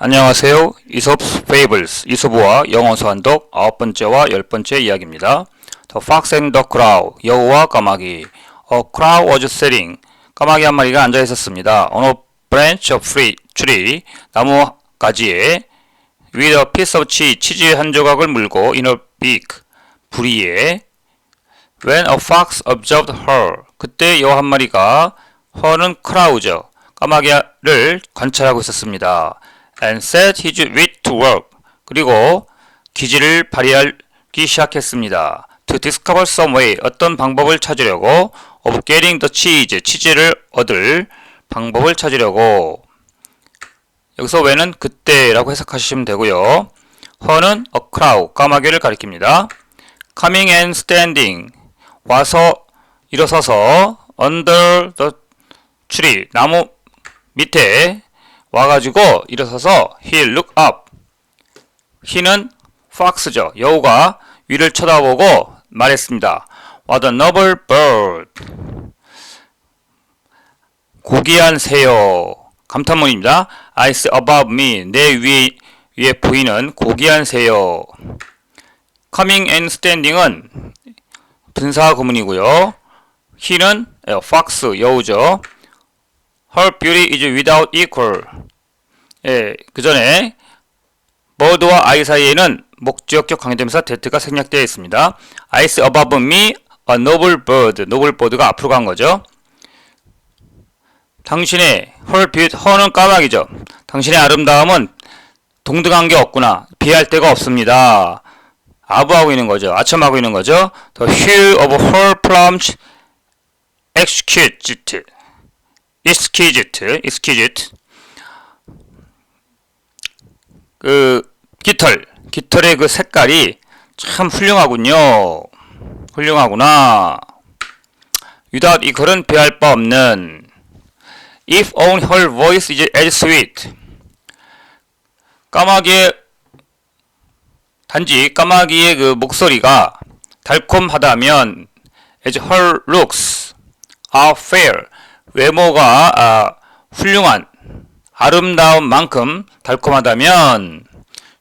안녕하세요. 이솝스 Fables 이솝우와 영어 소한독 아홉 번째와 열 번째 이야기입니다. The Fox and the Crow 여우와 까마귀 A crow was sitting 까마귀 한 마리가 앉아 있었습니다. On a branch of free tree 나무 가지에 with a piece of cheese 치즈 한 조각을 물고 in a beak 부리에 When a fox observed her 그때 여우 한 마리가 her는 크라우죠. 까마귀를 관찰하고 있었습니다. And set his wit to work. 그리고 기지를 발휘하기 시작했습니다. to discover some way. 어떤 방법을 찾으려고 of getting the cheese. 치즈를 얻을 방법을 찾으려고. 여기서 when은 그때라고 해석하시면 되고요. her는 a crow. 까마귀를 가리킵니다. coming and standing. 와서 일어서서 under the tree. 나무 밑에 와가지고 일어서서 he look up. he는 fox죠. 여우가 위를 쳐다보고 말했습니다. What a noble bird. 고귀한 새요. 감탄문입니다. I see above me. 내 위에, 위에 보이는 고귀한 새요. coming and standing은 분사 구문이고요. he는 fox, 여우죠. Her beauty is without equal. 예, 그 전에 bird와 I 사이에는 목적격 관계대명사 that가 생략되어 있습니다. I see above me a noble bird. noble bird가 앞으로 간 거죠. 당신의 her beauty, her는 까마귀죠. 당신의 아름다움은 동등한 게 없구나. 비할 데가 없습니다. 아부하고 있는 거죠. 아첨하고 있는 거죠. The hue of her plumage exquisite. exquisite, exquisite. 그 깃털, 깃털의 그 색깔이 참 훌륭하군요. 훌륭하구나. without equal은 비할 바 없는. If only her voice is as sweet. 까마귀의 단지 까마귀의 그 목소리가 달콤하다면 as her looks are fair. 외모가 아, 훌륭한 아름다운 만큼 달콤하다면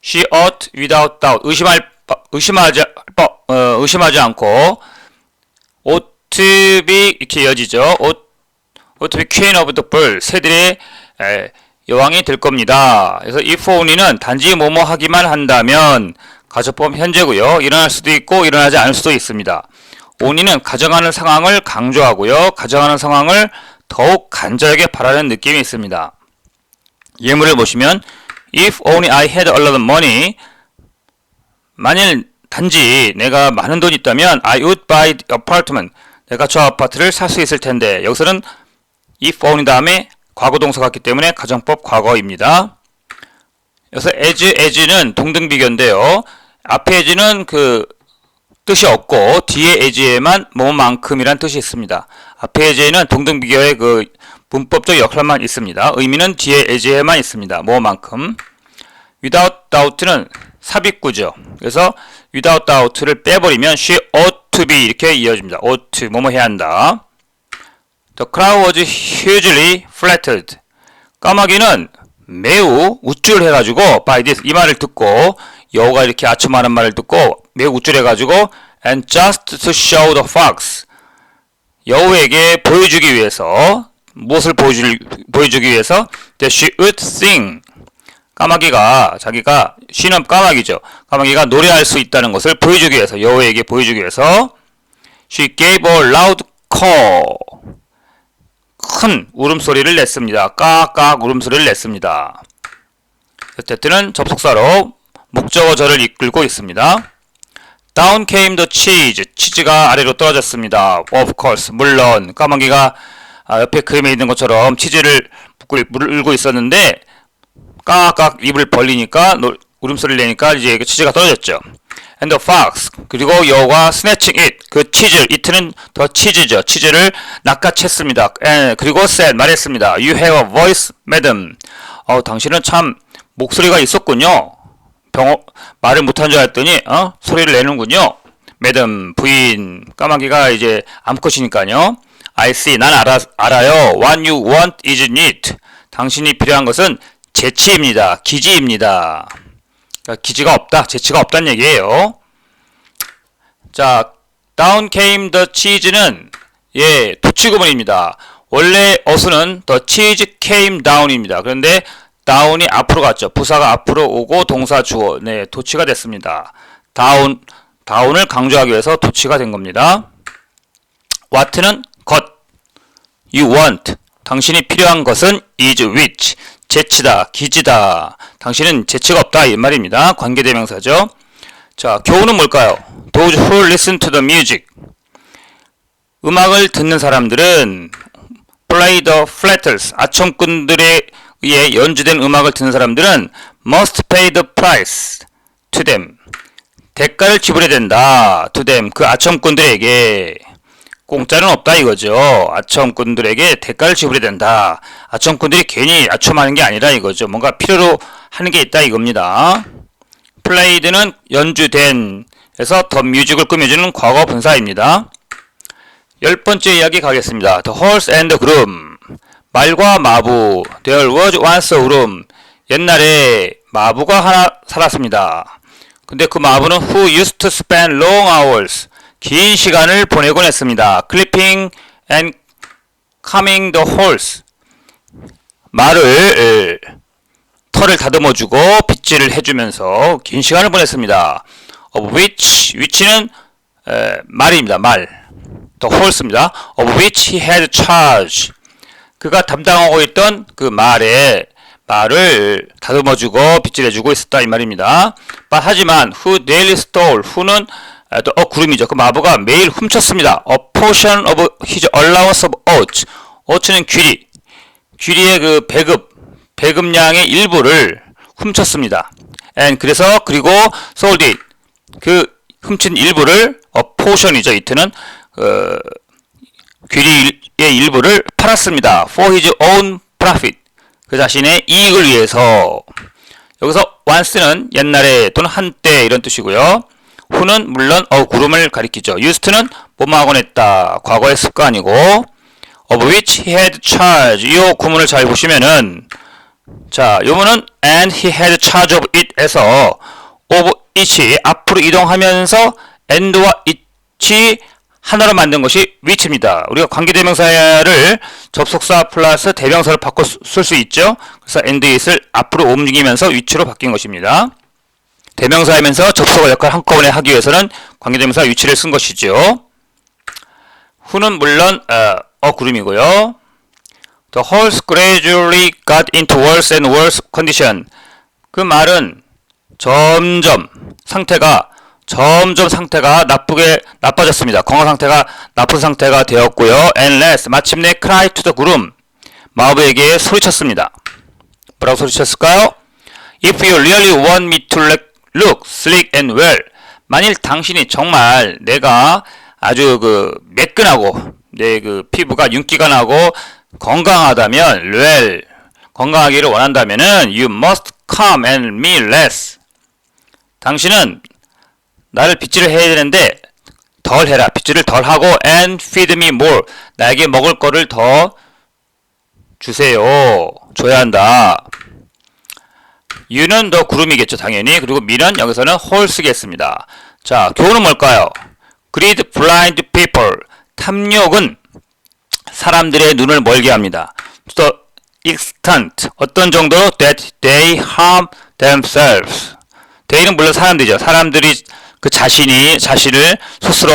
she ought without doubt 의심할 바- 의심하지 바- 어, 의심하지 않고 ought be 이렇게 이어지죠. ought, ought be queen of the bird 새들의 에, 여왕이 될 겁니다. 그래서 if only는 단지 뭐뭐 하기만 한다면 가정법 현재고요. 일어날 수도 있고 일어나지 않을 수도 있습니다. only는 가정하는 상황을 강조하고요. 가정하는 상황을 더욱 간절하게 바라는 느낌이 있습니다. 예문을 보시면 If only I had a lot of money 만일 단지 내가 많은 돈이 있다면 I would buy apartment 내가 저 아파트를 살 수 있을 텐데 여기서는 if only 다음에 과거 동사 같기 때문에 가정법 과거입니다. 여기서 as, as는 동등 비교인데요. 앞에 as는 그 뜻이 없고 뒤에 as에만 뭐만큼이란 뜻이 있습니다. 앞에 as에는 동등 비교의 그 문법적 역할만 있습니다. 의미는 뒤에 as에만 있습니다. 뭐만큼. without doubt는 삽입구죠. 그래서 without doubt를 빼버리면 she ought to be 이렇게 이어집니다. ought to 뭐뭐 해야 한다. The crowd was hugely flattered. 까마귀는 매우 우쭐해가지고 by this 이 말을 듣고 여우가 이렇게 아첨하는 말을 듣고 매우 우쭐해가지고 and just to show the fox 여우에게 보여주기 위해서 무엇을 보여주, 보여주기 위해서 that she would sing 까마귀가 자기가 쉬는 까마귀죠. 까마귀가 노래할 수 있다는 것을 보여주기 위해서 여우에게 보여주기 위해서 she gave a loud call 큰 울음소리를 냈습니다. 까깍 울음소리를 냈습니다. 어쨌든 접속사로 목적어절을 이끌고 있습니다. Down came the cheese. 치즈가 아래로 떨어졌습니다. Of course. 물론 까마귀가 아, 옆에 그림에 있는 것처럼 치즈를 물고 있었는데 까깍 입을 벌리니까 노, 울음소리를 내니까 이제 그 치즈가 떨어졌죠. And the fox 그리고 여우가 snatching it 그 치즈 it는 더 치즈죠. 치즈를 낚아챘습니다. And, 그리고 said 말했습니다. You have a voice, madam. 어, 당신은 참 목소리가 있었군요. 병어 말을 못한 줄 알았더니 어? 소리를 내는군요. 매덤 부인 까마귀가 이제 암컷이니까요. I see 난 알아 알아요. What you want is neat. 당신이 필요한 것은 재치입니다. 기지입니다. 그러니까 기지가 없다, 재치가 없다는 얘기예요. 자, down came the cheese는 예, 도치 구문입니다. 원래 어수는 the cheese came down입니다. 그런데 down이 앞으로 갔죠. 부사가 앞으로 오고 동사 주어, 네, 도치가 됐습니다. down, down을 강조하기 위해서 도치가 된 겁니다. what는 것, you want, 당신이 필요한 것은 is which, 재치다, 기지다. 당신은 재치가 없다 이 말입니다. 관계대명사죠. 자, 교훈은 뭘까요? Those who listen to the music. 음악을 듣는 사람들은 play the flatters. 아청꾼들에 의해 연주된 음악을 듣는 사람들은 must pay the price to them. 대가를 지불해야 된다. to them. 그 아청꾼들에게. 공짜는 없다 이거죠. 아첨꾼들에게 대가를 지불해야 된다. 아첨꾼들이 괜히 아첨하는 게 아니라 이거죠. 뭔가 필요로 하는 게 있다 이겁니다. 플레이드는 연주된 에서 더 뮤직을 꾸며주는 과거 분사입니다. 열 번째 이야기 가겠습니다. The horse and the groom. 말과 마부. There was once a groom. 옛날에 마부가 하나 살았습니다. 근데 그 마부는 who used to spend long hours. 긴 시간을 보내곤 했습니다. clipping and combing the horse. 말을 털을 다듬어 주고 빗질을 해 주면서 긴 시간을 보냈습니다. of which, which는 에, 말입니다. 말. the horse입니다. of which he had charge. 그가 담당하고 있던 그 말에 말을 다듬어 주고 빗질해 주고 있었다 이 말입니다. but 하지만 who daily stole, who는 아, 또, 어, 구름이죠. 그 마부가 매일 훔쳤습니다. A portion of his allowance of oats. oats는 귀리. 귀리의 그 배급, 배급량의 일부를 훔쳤습니다. and 그래서, 그리고 sold it. 그 훔친 일부를, a portion이죠. 이트는, 어, 귀리의 일부를 팔았습니다. for his own profit. 그 자신의 이익을 위해서. 여기서 once는 옛날에 또는 한때 이런 뜻이고요. 후는 물론 어 구름을 가리키죠. used는 뭐뭐하곤 했다. 과거의 습관이고 of which he had charge. 이 구문을 잘 보시면은 자, 요문은 and he had charge of it에서 of it이 앞으로 이동하면서 and와 it이 하나로 만든 것이 which입니다. 우리가 관계대명사를 접속사 플러스 대명사를 바꿔 쓸 수 있죠. 그래서 and it을 앞으로 움직이면서 which로 바뀐 것입니다. 대명사이면서 접속어 역할 한꺼번에 하기 위해서는 관계대명사 위치를 쓴 것이죠. 후는 물론 어, 어 구름이고요. The horse gradually got into worse and worse condition. 그 말은 점점 상태가 점점 상태가 나쁘게 나빠졌습니다. 건강 상태가 나쁜 상태가 되었고요. And last 마침내 cry to the groom 마부에게 소리쳤습니다. 뭐라고 소리쳤을까요? If you really want me to let look slick and well. 만일 당신이 정말 내가 아주 그 매끈하고 내 그 피부가 윤기가 나고 건강하다면 well 건강하기를 원한다면은 you must come and me less. 당신은 나를 빗질을 해야 되는데 덜 해라. 빗질을 덜 하고 and feed me more. 나에게 먹을 거를 더 주세요. 줘야 한다. U는 더 구름이겠죠, 당연히. 그리고 미는 여기서는 horse겠습니다. 자, 교훈은 뭘까요? Greed blind people. 탐욕은 사람들의 눈을 멀게 합니다. To the extent. 어떤 정도로 that they harm themselves. they는 물론 사람들이죠. 사람들이 그 자신이 자신을 스스로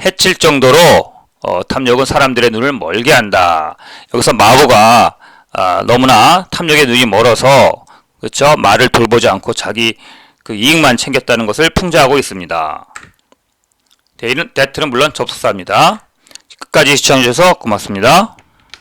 해칠 정도로 어, 탐욕은 사람들의 눈을 멀게 한다. 여기서 마부가 아, 너무나 탐욕의 눈이 멀어서 그렇죠? 말을 돌보지 않고 자기 그 이익만 챙겼다는 것을 풍자하고 있습니다. 데이는, 데트는 물론 접속사입니다. 끝까지 시청해주셔서 고맙습니다.